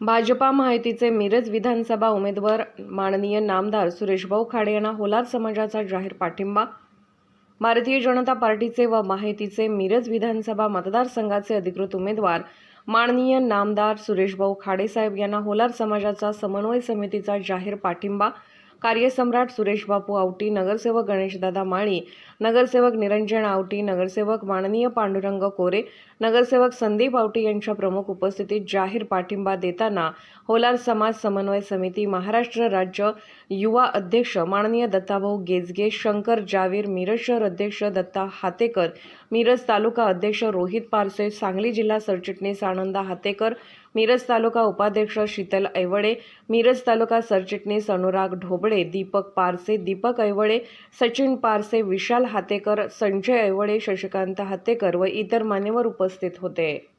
भाजपा माहितीचे मिरज विधानसभा उमेदवार माननीय नामदार सुरेशभाऊ खाडे यांना होलार समाजाचा जाहीर पाठिंबा. भारतीय जनता पार्टीचे व माहितीचे मिरज विधानसभा मतदारसंघाचे अधिकृत उमेदवार माननीय नामदार सुरेशभाऊ खाडेसाहेब यांना होलार समाजाचा समन्वय समितीचा जाहीर पाठिंबा. कार्यसम्राट सुरेश बापू आवटी नगरसेवक गणेशदादा माळी नगरसेवक निरंजन आवटी नगरसेवक माननीय पांडुरंग कोरे नगरसेवक संदीप आवटी यांच्या प्रमुख उपस्थितीत जाहीर पाठिंबा देताना होलार समाज समन्वय समिती महाराष्ट्र राज्य युवा अध्यक्ष माननीय दत्ताभाऊ गेजगे शंकर जावीर मिरज शहर अध्यक्ष दत्ता हातेकर मिरज तालुका अध्यक्ष रोहित पारसे सांगली जिल्हा सरचिटणीस आनंदा हातेकर मिरज तालुका उपाध्यक्ष शीतल ऐवळे मिरज तालुका सरचिटणीस अनुराग ढोबळे दीपक पारसे दीपक ऐवळे सचिन पारसे विशाल हातेकर संजय ऐवळे शशिकांत हातेकर व इतर मान्यवर उपस्थित होते.